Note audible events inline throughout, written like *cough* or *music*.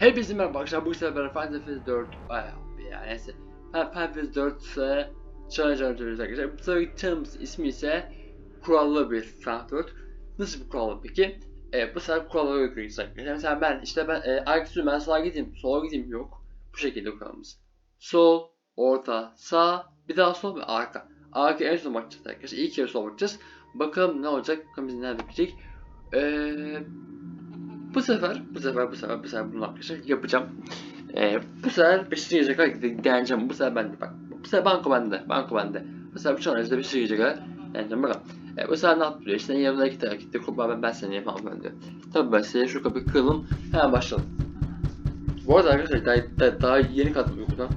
Hepinize merhaba arkadaşlar. Bu sefer Final Fantasy 4 Ay abi ya neyse. Final Fantasy 4 ise Challenge oynayacağız arkadaşlar Bu sefer challenge ismi ise Kurallı bir Final 4 Nasıl bir kurallı peki? E, bu sefer kurallara göre arkadaşlar Mesela ben işte ben e, arkası ben sağa gideyim sola gideyim. Yok. Bu şekilde kuralımız. Sol, orta, sağ, bir daha sol ve arka. Arka en son bakacağız arkadaşlar. İlk kere sol bakacağız. Bakalım ne olacak? Bakalım bizi nerede bitecek Eee bu sefer, bu sefer, bu sefer, bu sefer bunu yapacağım. Ee, bu sefer 5. gece kadar deneyeceğim. Bu sefer bende bak. Bu sefer banko bende, banko bende. Bu sefer bu challenge'da 5. gece kadar deneyeceğim bakalım. Ee, bu sefer ne yapıyor? İşte yanımda iki tane gitti. Kurban ben, ben seni yapamam ben diyor. Tabii ben size şu kapıyı kıralım. Hemen başlayalım. Bu arada arkadaşlar daha, daha, daha yeni kalktım uykudan.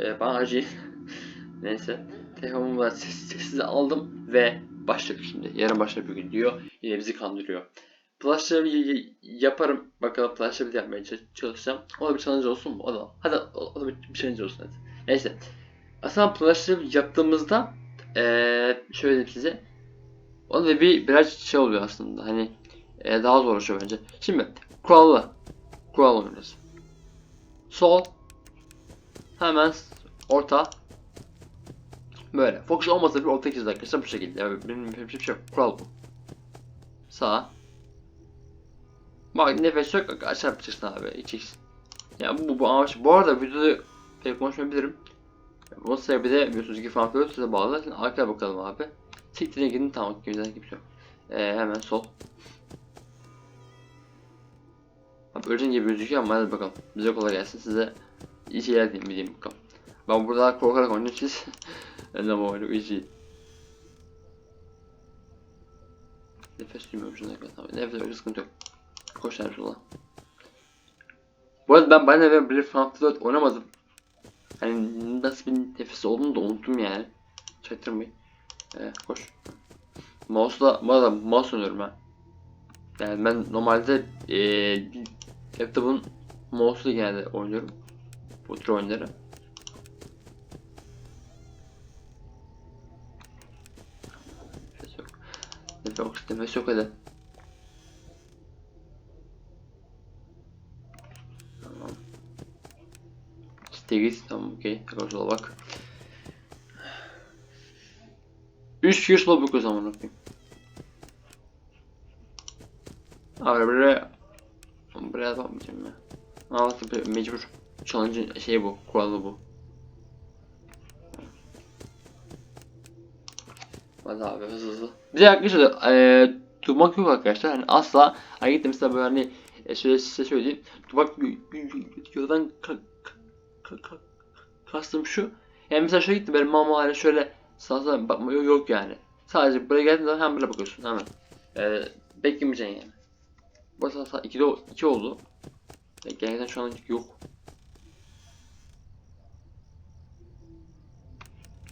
Ee, bana acıyın. *laughs* Neyse. Telefonumu da ses, sessize aldım ve başladık şimdi. Yarın başladık bugün diyor. Yine bizi kandırıyor. Flash yaparım. Bakalım Flash Travel yapmaya çalışacağım. O da bir challenge olsun mu? O da. Hadi o, da bir, bir challenge olsun hadi. Neyse. Aslında Flash yaptığımızda eee şöyle diyeyim size. O da bir biraz şey oluyor aslında. Hani eee, daha zorlaşıyor bence. Şimdi kurallı. Kural oynuyoruz. Sol. Hemen orta. Böyle. Fokus olmasa bir orta ikiz arkadaşlar bu şekilde. Benim yapacağım bir şey yok. Kural bu. Sağ. Bak nefes yok aşağı yapacaksın abi içeceksin. Ya bu bu amaç. Bu arada videoda pek konuşmayabilirim. Bunun sebebi de biliyorsunuz ki böyle size bağlı. Şimdi arkaya bakalım abi. Siktir'e gidin tamam kimden kimse yok. Ee, hemen sol. Abi öleceksin gibi gözüküyor ama hadi bakalım. Bize kolay gelsin size iyi şeyler diyeyim diyeyim bakalım. Ben burada korkarak oynuyorum siz. ben de oyunu iyi. Nefes duymuyorum şuna kadar. Nefes yok sıkıntı yok. Koş her yola. Bu arada ben ben bir Final 4 oynamadım. Hani nasıl bir nefes olduğunu da unuttum yani. Çaktırmayın. Ee, koş. Mouse'la, bu arada mouse oynuyorum ben. Yani ben normalde ee, laptopun mouse'la genelde oynuyorum. Bu tür oyunları. Nefes yok. Nefes yok, nefes yok hadi. 8 tamam okey. Arkadaşlar bak. 300 lobuk o zaman bakayım. Abi buraya buraya yapmayacağım ya. Ama mecbur. Challenge şey bu, kuralı bu. Hadi abi hızlı hızlı. Bir de arkadaşlar ee, durmak yok arkadaşlar. Hani asla hani gittim mesela böyle hani e, şöyle size söyleyeyim. Durmak yoldan kastım şu. Yani mesela şöyle gittim böyle mama hani şöyle sağa sağa bakma yok, yok yani. Sadece buraya geldiğin zaman hemen böyle bakıyorsun hemen. Eee beklemeyeceksin yani. Bu arada saat 2'de 2 oldu. Ya, gerçekten şu an yok.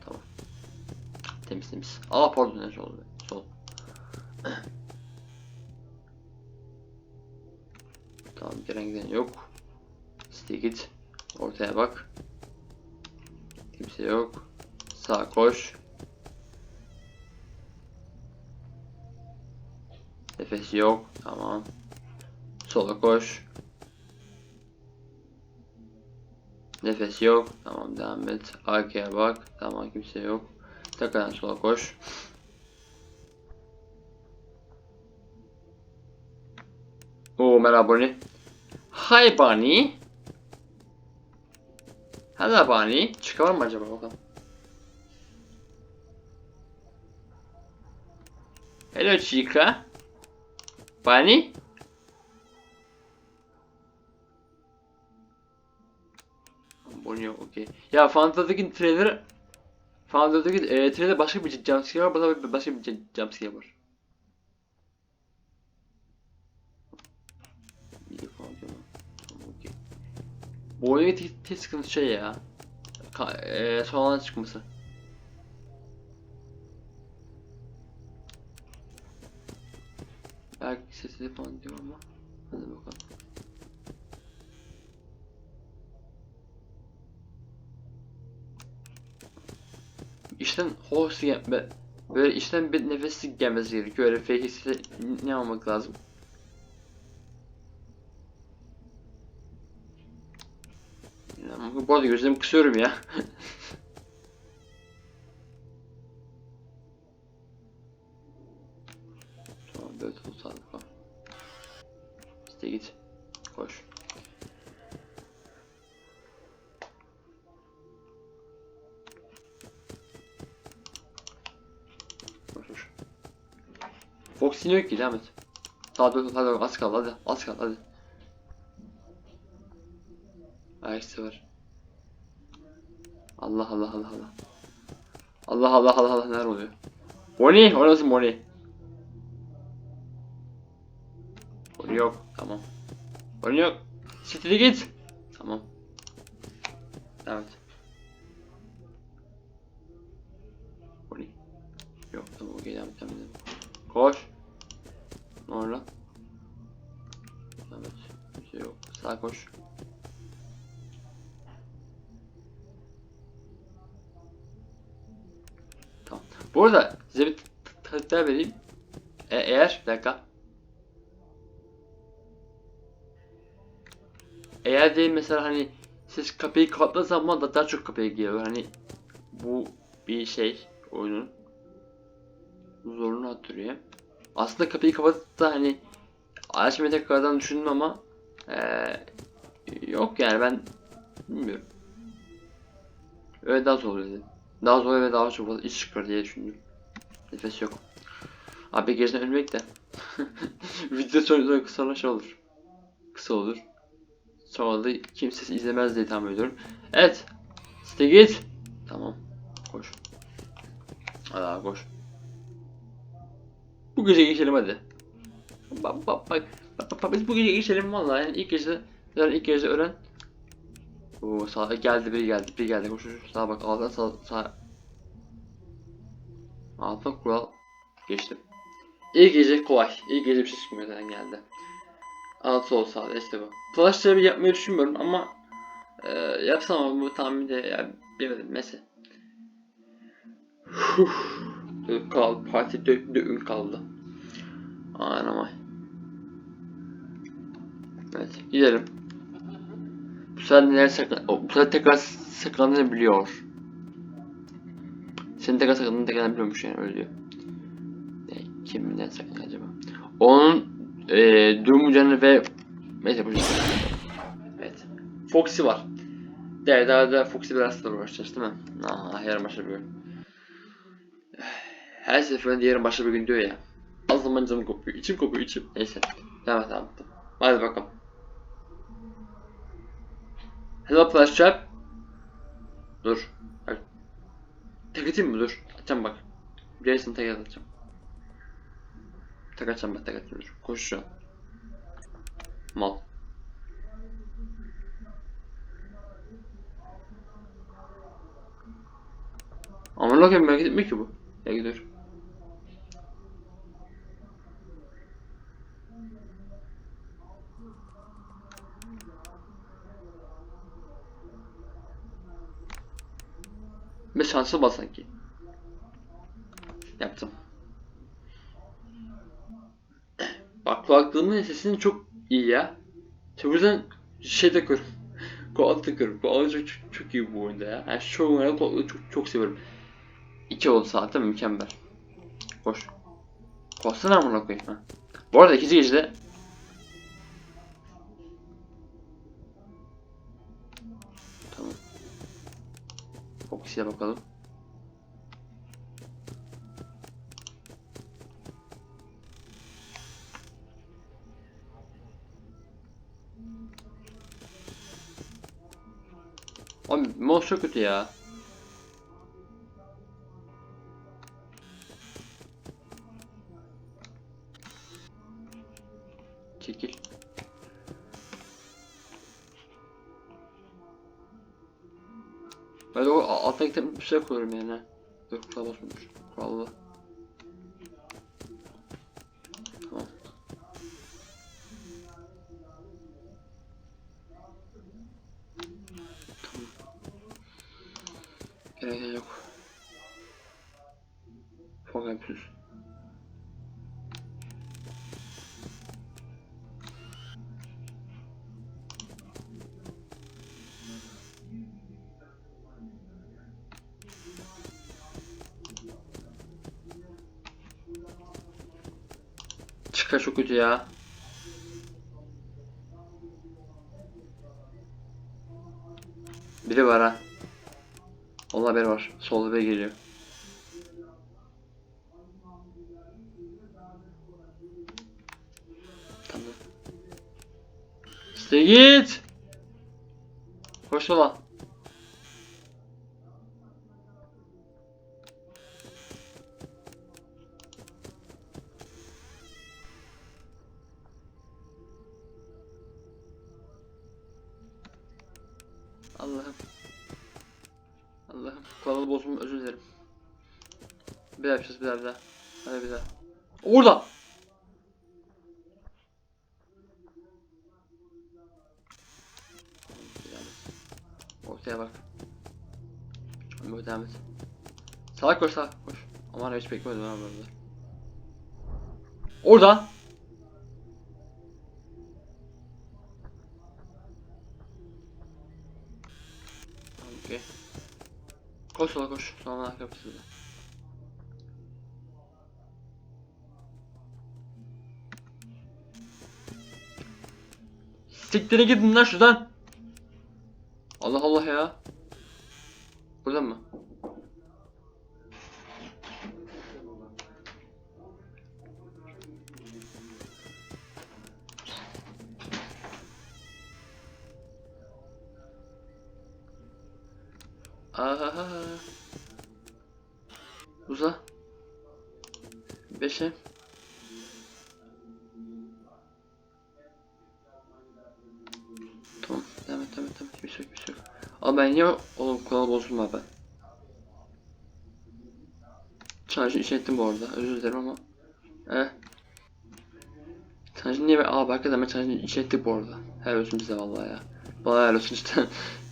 Tamam. Temiz temiz. Aa pardon ne oldu? Sol. tamam gelen giden yok. Site git. Ortaya bak. Kimse yok. Sağ koş. Nefes yok. Tamam. Sola koş. Nefes yok. Tamam devam et. Arkaya bak. Tamam kimse yok. Tekrardan sola koş. Oo merhaba Bonnie. Hi Bonnie. Hello Bonnie. Çıkar mı acaba bakalım. Hello Chica. Bunny? Bonnie okey. Ya Fanta'daki trailer Fanta'daki e, trailer başka bir jumpscare var. Burada başka bir jumpscare var. Bu oyunun tek, sıkıntı şey ya. Ka e, sonradan çıkması. Belki sesli falan diyor ama. Hadi bakalım. İşten gelme. Böyle işten bir nefeslik gelmesi gerekiyor. Öyle fake ne almak lazım? Bu arada gözlerimi kısıyorum ya. *laughs* tamam böyle tut sağlık var. İşte git. Koş. Koş koş. Fox iniyor ki devam et. Daha dur hadi az kaldı hadi az kaldı hadi. Ayaksı var. Allah Allah Allah Allah. Allah Allah Allah Allah neler oluyor? Moni, o nasıl Moni? Moni yok, tamam. Moni yok. Siktir git. Tamam. Evet. Moni. Yok tamam okey devam et devam et. Koş. Ne oldu? Evet. Bir şey yok. Sağa koş. Bu arada size bir talepler vereyim. E eğer bir dakika. Eğer değil mesela hani siz kapıyı kapattığı zaman da daha çok kapıya giriyor. Hani bu bir şey oyunun zorunu arttırıyor. Aslında kapıyı kapatıp da hani açmayı tekrardan düşündüm ama eee, yok yani ben bilmiyorum. Öyle daha zor dedim. Daha zor ve daha fazla iş çıkar diye düşündüm. Nefes yok. Abi gezden ölmek de. *laughs* Video sonra kısa şey olur. Kısa olur. Sonra da kimse izlemez diye tahmin ediyorum. Evet. İşte git. Tamam. Koş. Hadi abi koş. Bu gece geçelim hadi. Bak bak bak. Bak, bak, biz bu gece geçelim vallahi yani ilk gece yani ilk gece ölen Oo sağ geldi biri geldi biri geldi koş koş sağa bak altına sağ sağ altına kural geçtim. İlk gece kolay. İlk gece bir şey çıkmıyor geldi. Alt sol sağ işte bu. Flash tabi yapmayı düşünmüyorum ama e, yapsam ama bu tahminde ya bilemedim mesela. Kal parti dö döğün kaldı. Aynen ama. Evet gidelim. Saklan... o, Bu sefer tekrar saklandığını biliyor. Senin tekrar saklandığını tekrar biliyormuş yani öyle diyor. Ne, kimden saklanıyor acaba? Onun e, durmayacağını ve... Neyse bu Evet. Foxy var. Diğer daha da Foxy biraz da uğraşacağız değil mi? Aa, yarın başka bir gün. Her seferinde yarın başka bir gün diyor ya. Az zaman canım kopuyor. içim kopuyor içim. Neyse. Devam et tamam. Hadi bakalım. Trap. Dur. Bak. Tek atayım mı? Dur. Açacağım bak. Jason tek atacağım. Tek atacağım ben tek atacağım. Dur. Koş şu an. Mal. Aman bakayım merak etmiyor ki bu. Ya gidiyor. Ve şansı bas sanki. Yaptım. Bak kulaklığımın sesinin çok iyi ya. İşte o yüzden şey takıyorum. *laughs* Kulaklık takıyorum. Kulaklık çok, çok, çok iyi bu oyunda ya. Yani şu oyunda kulaklığı çok, çok seviyorum. İki oldu zaten mükemmel. Koş. Koşsana amına koyayım ha. Bu arada ikinci gecede Foxy'e bakalım. Abi mouse çok kötü ya. Çekil. Ben o a- altta gidip bir şey koyuyorum yani. Yok kulağa basmamış. Vallahi. Arkadaşlar çok kötü ya. Biri var ha. Allah biri var. Solda biri geliyor. Tamam. İşte git. Koş sola. Orada. Ortaya bak. Böyle devam et. Sağa koş sağa koş. Aman hiç beklemedim ben burada. Orada. Okey. Koş sola koş. Sonra kapısında. Siktire gidin lan şuradan. Allah Allah ya. Buradan mı? Aha. Uza. Beşe. Ben niye oğlum kanalı bozdum abi ben. Şarjı işe ettim bu arada. Özür dilerim ama. Eh. Şarjı niye ben... Aa bak ben şarjı işe ettik bu arada. Helal olsun bize vallahi ya. Bana helal olsun işte. *laughs*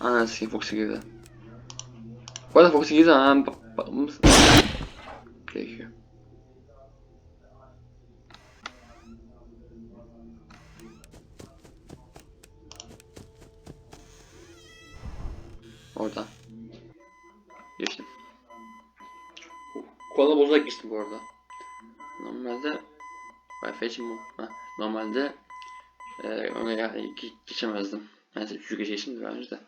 Ana sikeyim Fox'a girdi. Bu arada Fox'a girdi ama bak bakmamız gerekiyor. Orada. Geçtim. Koala bozarak geçtim bu arada. Normalde Wi-Fi için bu. Ha, normalde e, ona ya, ge- geçemezdim. Neyse üçüncü gece geçtim de bence de.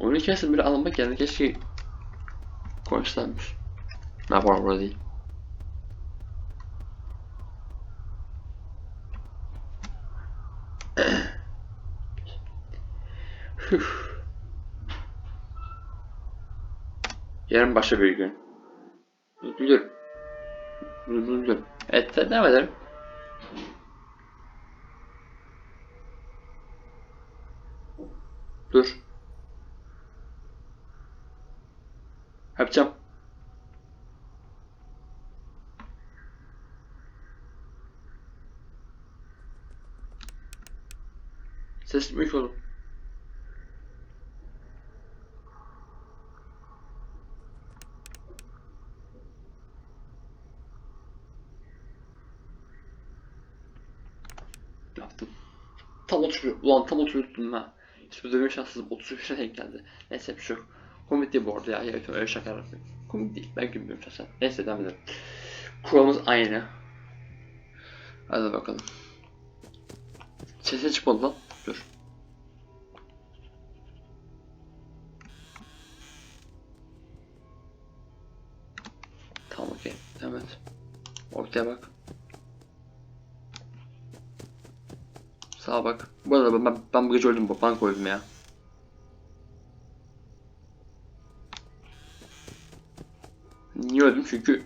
Oyunu kesin bir alınmak yerine keşke koymuşlarmış. Ne yapar burada değil. Üf. Yarın başka bir gün. Dur dur. Evet devam edelim. Dur. Yapacağım. Ses büyük oğlum. Tam oturuyor. Ulan tam oturuyordum ha. Hiçbir dövme şanssızım. 35'e denk geldi. Neyse bir şey yok. Komik değil bu arada ya. ya öyle şaka yapıyorum. Komik değil. Ben gülmüyorum şahsen. Neyse devam edelim. Kuralımız aynı. Hadi bakalım. Sese çıkmadı lan. Dur. Tamam okey. Devam et. Ortaya bak. Sağa bak. Bu arada ben, ben bu gece öldüm bu. Bank öldüm ya. Niye öldüm? Çünkü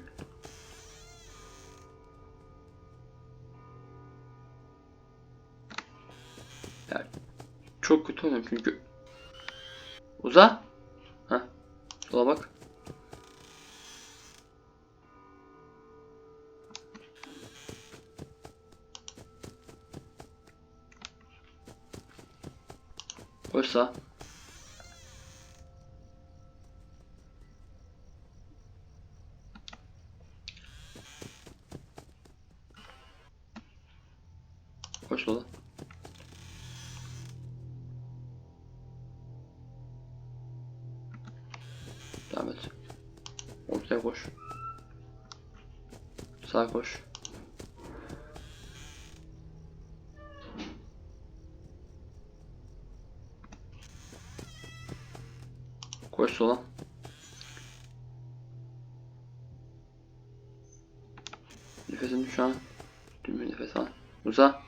ya çok kötü oynadım çünkü Uza. Ha. Sola bak. Sağa koş. Koş sola. Nefesin şu an. Bir nefes al. Uza.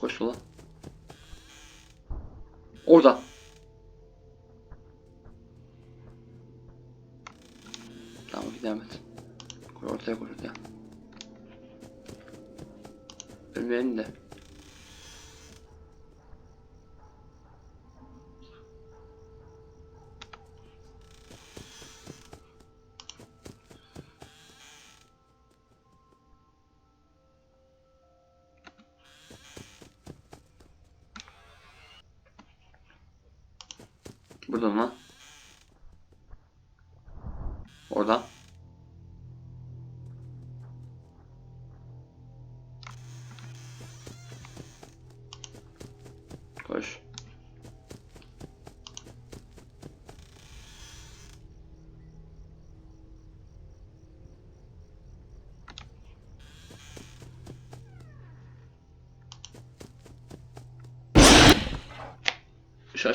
Koş sola. Orada. Tamam devam. Ortaya koy ortaya. Ölmeyelim de. Burada mı? Orada.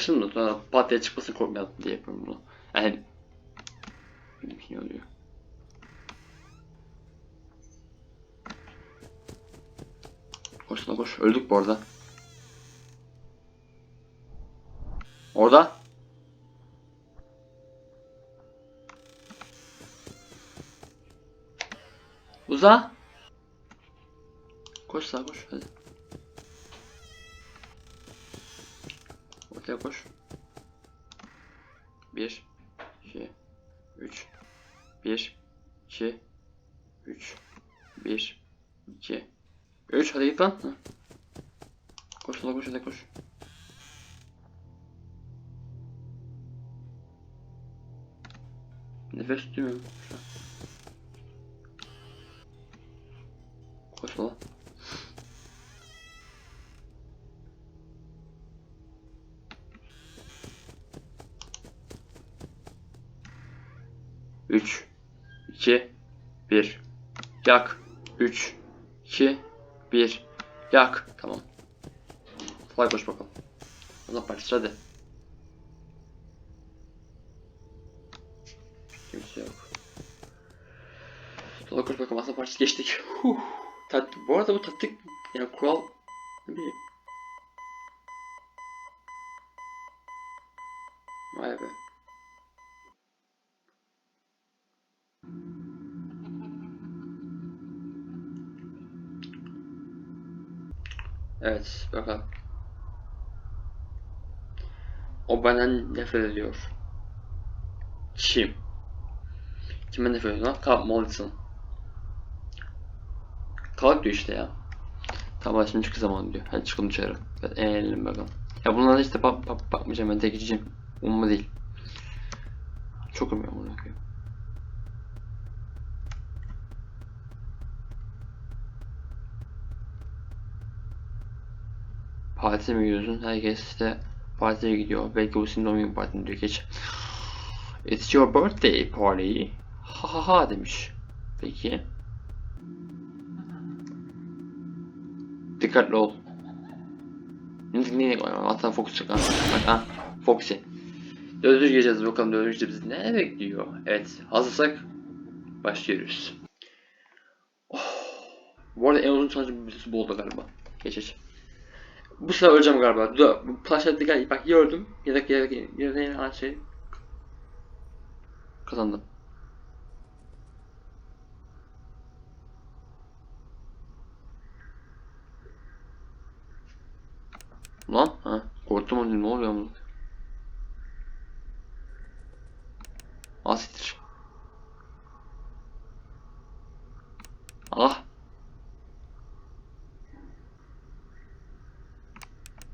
Şaşırdım da sonra pat diye çıkmasın korkmayalım diye yapıyorum bunu. Yani şey oluyor. Koş lan koş. Öldük bu arada. Orada. Uza. Koş sağa koş hadi. Ortaya koş. 1 2 3 1 2 3 1 2 3 hadi git lan. Hı. Koş sola koş hadi koş. Nefes tutuyorum şu an. Koş sola. 3, 2, 1. Yak. 3, 2, 1. Yak. Tamam. Kolay koş bakalım. Allah parçası hadi. Kimse yok. Kolay koş bakalım. Aslan parçası geçtik. Huh. Tat, bu arada bu tatlı yani kural ne bileyim Evet bakalım. O benden nefret ediyor. Kim? Kime nefret ediyor lan? Kalkmalısın. Kalk diyor işte ya. Tamam şimdi çıkı zaman diyor. Hadi çıkalım dışarı. Ben eğlenelim bakalım. Ya bunlara işte bak, bak, bakmayacağım ben tek geçeceğim. Umma değil. Çok umuyorum bunu Partiye mi gidiyorsun? Herkes işte partiye gidiyor. Belki bu senin doğum günü partin diyor. Geç. It's your birthday party. Ha ha ha demiş. Peki. Dikkatli ol. Ne ne Hatta Fox çık ha. Bak ha. Foxy. Dördüncü gireceğiz bakalım dördüncü gece bizi ne bekliyor? Evet hazırsak başlıyoruz. Oh. Bu arada en uzun videosu bu oldu galiba. Geç geç. Bu sefer öleceğim galiba. Dur, planşette gel bak gördüm. Yedek yedek yedek her şey. Kazandım. Lan ha korktum onu ne oluyor amına. Asitir. Ah.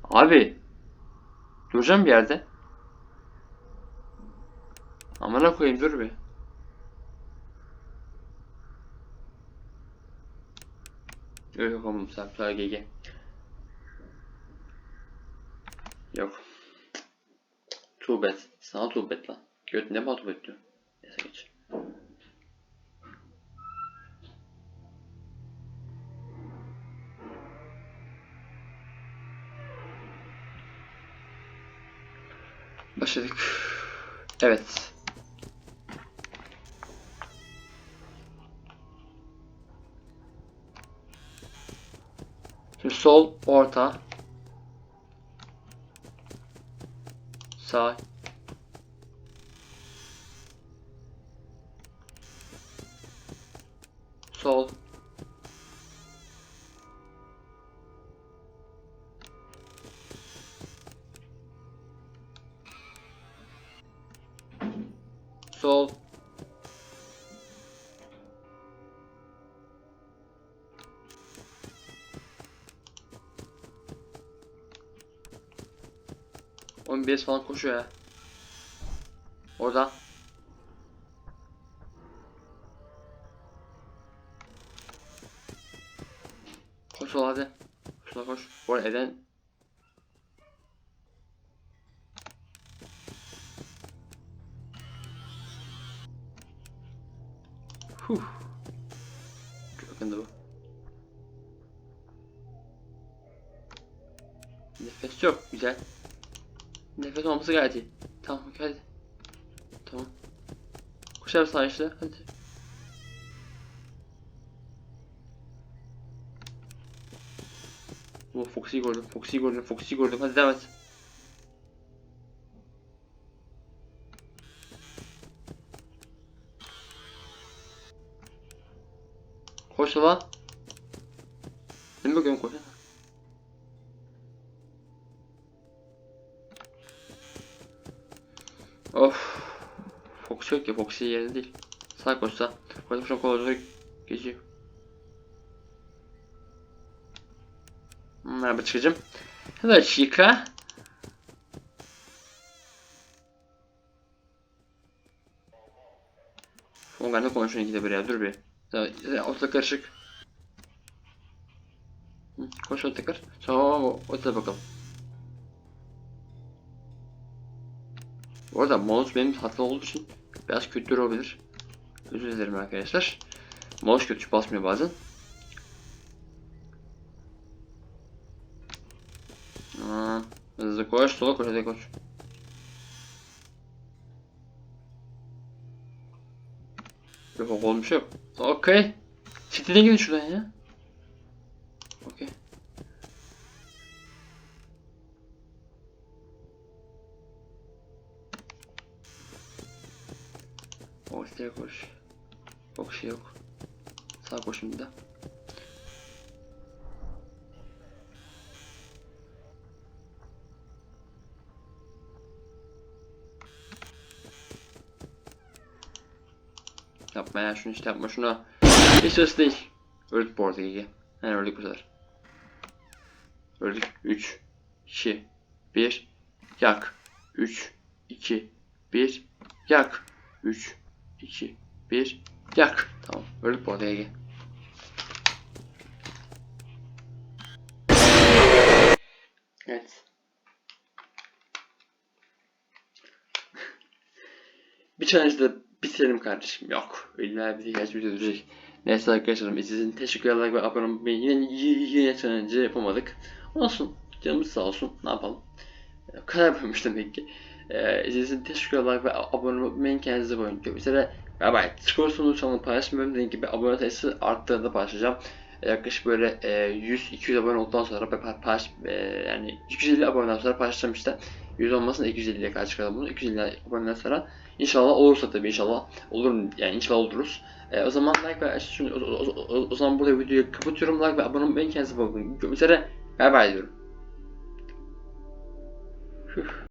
Abi. Duracağım bir yerde. Amına koyayım dur bir. Yok yok oğlum sen sadece GG. Yok. Bad. Sana bad lan. Göt ne bana bad diyor. Neyse geç. Başladık. Evet. Şimdi sol, orta. Sağ. Sol. Sol. Oğlum birisi falan koşuyor ya. Orada. Koş ol hadi. Şuna koş. Bu arada Eden Yakındı bu. Nefes yok. Güzel. Nefes olması gayet iyi. Tamam hadi. Tamam. Koşar sağ işte. Hadi. Bu Foxy'yi gördüm. Foxy'yi gördüm. Foxy'yi gördüm. Hadi devam et. Koş lan. Ne bakıyorum koş. Of. Fox yok ya. Foxy yerinde değil. Sağ koşsa. Koşa koşa koşa geçiyor. Merhaba çıkacağım. Hello chica. O ben de konuşuyor ikide bir ya dur bir. Ya, Orta karışık. Hı, Koş orta kar. Tamam o ortada bakalım. Bu arada mouse benim hatalı olduğu için biraz kötü olabilir. Özür dilerim arkadaşlar. Mouse kötü basmıyor bazen. Aa, hızlı koş, sola koş, hadi koş. Yok olmuş yok. Okey. City'den gidin şuradan ya. Okey. Ortaya koş. Yok şey yok. Sağ koş şimdi de. Yapma ya şunu işte yapma şunu. Hiç söz değil. Öldük bu arada Gigi. Yani öldük bu sefer. Öldük. 3, 2, 1, yak. 3, 2, 1, yak. 3, 2, 1, yak. Tamam. Öldük bu arada Gigi. Evet. Bir challenge'da bitirelim kardeşim. Yok. İlla bir video düşecek. Neyse arkadaşlarım izlediğiniz için ve abone olmayı yine, yine, challenge yapamadık. Olsun. Canımız sağ olsun. Ne yapalım. E, Karar yapmış demek ki. Ee, izlediğiniz için ve abone olmayı kendinize. Görüşmek üzere. Bye bye. Skor sonu çanalı paylaşmıyorum. Dediğim gibi abone sayısı arttığında paylaşacağım. E, Yaklaşık böyle e, 100-200 abone olduktan sonra paylaş, e, yani 250 aboneden sonra paylaşacağım işte. 100 olmasın 250'ye kadar çıkardım bunu. 250 aboneden sonra İnşallah olursa tabii inşallah olur yani inşallah oluruz. E, o zaman like ve şimdi o, o, o, o zaman burada videoyu kapatıyorum. Like ve abone olmayı kendinize bakın. Görüşmek üzere. Bye bye diyorum. Üf.